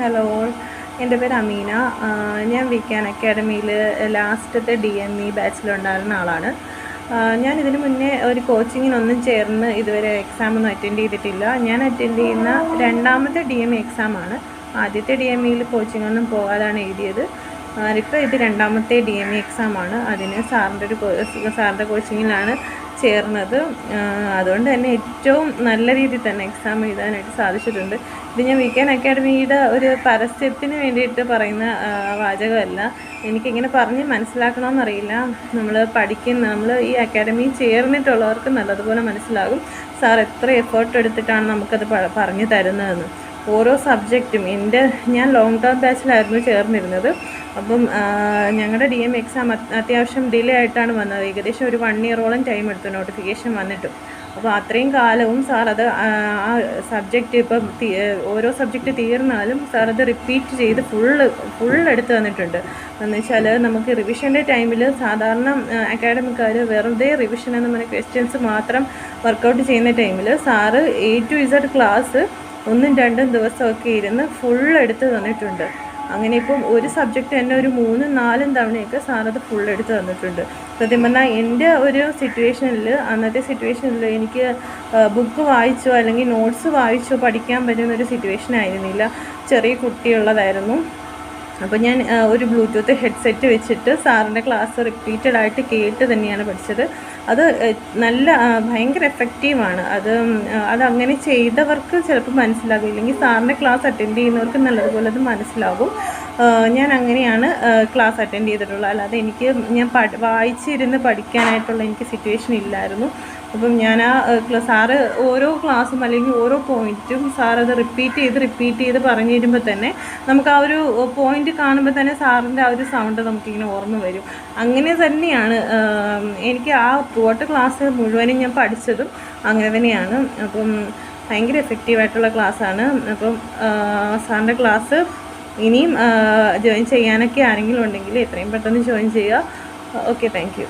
Hello എന്റെ പേര് അമീന. ഞാൻ വിക്കാൻ അക്കാഡമിയിൽ ലാസ്റ്റത്തെ ഡി എം ഇ ബാച്ചിലുണ്ടായിരുന്ന ആളാണ്. ഞാൻ ഇതിന് മുന്നേ ഒരു കോച്ചിങ്ങിനൊന്നും ചേർന്ന് ഇതുവരെ എക്സാം ഒന്നും അറ്റൻഡ് ചെയ്തിട്ടില്ല. ഞാൻ അറ്റൻഡ് ചെയ്യുന്ന രണ്ടാമത്തെ ഡി എം ഇ എക്സാമാണ് ആദ്യത്തെ ഡി എം ഇയിൽ കോച്ചിങ്ങൊന്നും പോകാതാണ് എഴുതിയത്. ഇപ്പോൾ ഇത് രണ്ടാമത്തെ ഡി എം ഇ എക്സാമാണ് അതിന് സാറിന്റെ ഒരു സാറിന്റെ കോച്ചിങ്ങിലാണ് ചേർന്നത്. അതുകൊണ്ട് തന്നെ ഏറ്റവും നല്ല രീതിയിൽ തന്നെ എക്സാം എഴുതാനായിട്ട് സാധിച്ചിട്ടുണ്ട്. ഇത് ഞാൻ വീക്കെൻഡ് അക്കാഡമിയുടെ ഒരു പരസ്യത്തിന് വേണ്ടിയിട്ട് പറയുന്ന വാചകമല്ല. എനിക്കിങ്ങനെ പറഞ്ഞ് മനസ്സിലാക്കണമെന്നറിയില്ല നമ്മൾ പഠിക്കുന്ന നമ്മൾ ഈ അക്കാഡമി ചേർന്നിട്ടുള്ളവർക്ക് നല്ലതുപോലെ മനസ്സിലാകും. സാർ എത്ര എഫേർട്ട് എടുത്തിട്ടാണ് നമുക്കത് പറഞ്ഞു തരുന്നതെന്ന്. ഓരോ സബ്ജക്റ്റും എന്റെ ഞാൻ ലോങ് ടേം ബാച്ചിലായിരുന്നു ചേർന്നിരുന്നത്. അപ്പം ഞങ്ങളുടെ ഡി എം എക്സാം അത്യാവശ്യം ഡിലേ ആയിട്ടാണ് വന്നത്. ഏകദേശം ഒരു വൺ ഇയറോളം ടൈം എടുത്തു നോട്ടിഫിക്കേഷൻ വന്നിട്ടും. അപ്പോൾ അത്രയും കാലവും സാർ അത് ആ സബ്ജക്റ്റ് ഇപ്പം ഓരോ സബ്ജക്റ്റ് തീർന്നാലും സാർ അത് റിപ്പീറ്റ് ചെയ്ത് ഫുള്ള് ഫുൾ എടുത്ത് തന്നിട്ടുണ്ട്. എന്ന് വെച്ചാൽ നമുക്ക് റിവിഷന്റെ ടൈമിൽ സാധാരണ അക്കാഡമിക്കാർ വെറുതെ റിവിഷൻ എന്ന് പറഞ്ഞ ക്വസ്റ്റ്യൻസ് മാത്രം വർക്കൗട്ട് ചെയ്യുന്ന ടൈമിൽ sir A to Z class ഒന്നും രണ്ടും ദിവസമൊക്കെ ഇരുന്ന് ഫുൾ എടുത്ത് തന്നിട്ടുണ്ട്. അങ്ങനെ ഇപ്പം ഒരു സബ്ജക്റ്റ് തന്നെ ഒരു മൂന്നും നാലും തവണയൊക്കെ സാറത് ഫുൾ എടുത്ത് തന്നിട്ടുണ്ട്. സത്യം പറഞ്ഞാൽ എന്റെ ഒരു സിറ്റുവേഷനിൽ അന്നത്തെ സിറ്റുവേഷനിൽ എനിക്ക് ബുക്ക് വായിച്ചോ അല്ലെങ്കിൽ നോട്ട്സ് വായിച്ചോ പഠിക്കാൻ പറ്റുന്ന ഒരു സിറ്റുവേഷൻ ആയിരുന്നില്ല. ചെറിയ കുട്ടിയുള്ളതായിരുന്നു. അപ്പോൾ ഞാൻ ഒരു ബ്ലൂടൂത്ത് ഹെഡ്സെറ്റ് വെച്ചിട്ട് സാറിന്റെ ക്ലാസ് റിപ്പീറ്റഡ് ആയിട്ട് കേട്ട് തന്നെയാണ് പഠിച്ചത്. അത് നല്ല ഭയങ്കര എഫക്റ്റീവാണ് അത് അതങ്ങനെ ചെയ്തവർക്ക് ചിലപ്പോൾ മനസ്സിലാകും. ഇല്ലെങ്കിൽ സാറിന്റെ ക്ലാസ് അറ്റൻഡ് ചെയ്യുന്നവർക്ക് നല്ലതുപോലെ അത് മനസ്സിലാകും. ഞാൻ അങ്ങനെയാണ് ക്ലാസ് അറ്റൻഡ് ചെയ്തിട്ടുള്ളത്. അല്ലാതെ എനിക്ക് ഞാൻ വായിച്ചിരുന്ന് പഠിക്കാനായിട്ടുള്ള എനിക്ക് സിറ്റുവേഷൻ ഇല്ലായിരുന്നു. അപ്പം ഞാൻ ആ സാറ് ഓരോ ക്ലാസ്സും അല്ലെങ്കിൽ ഓരോ പോയിന്റും സാറത് റിപ്പീറ്റ് ചെയ്ത് റിപ്പീറ്റ് ചെയ്ത് പറഞ്ഞു തരുമ്പോൾ തന്നെ നമുക്ക് ആ ഒരു പോയിന്റ് കാണുമ്പോൾ തന്നെ സാറിന്റെ ആ ഒരു സൗണ്ട് നമുക്കിങ്ങനെ ഓർമ്മ വരും. അങ്ങനെ തന്നെയാണ് എനിക്ക് ആ പോട്ട് ക്ലാസ് മുഴുവനും ഞാൻ പഠിച്ചതും അങ്ങനെ തന്നെയാണ്. അപ്പം ഭയങ്കര എഫക്റ്റീവായിട്ടുള്ള ക്ലാസ്സാണ്. അപ്പം സാറിന്റെ ക്ലാസ് ഇനിയും ജോയിൻ ചെയ്യാനൊക്കെ ആരെങ്കിലും ഉണ്ടെങ്കിൽ എത്രയും പെട്ടെന്ന് ജോയിൻ ചെയ്യുക. Okay thank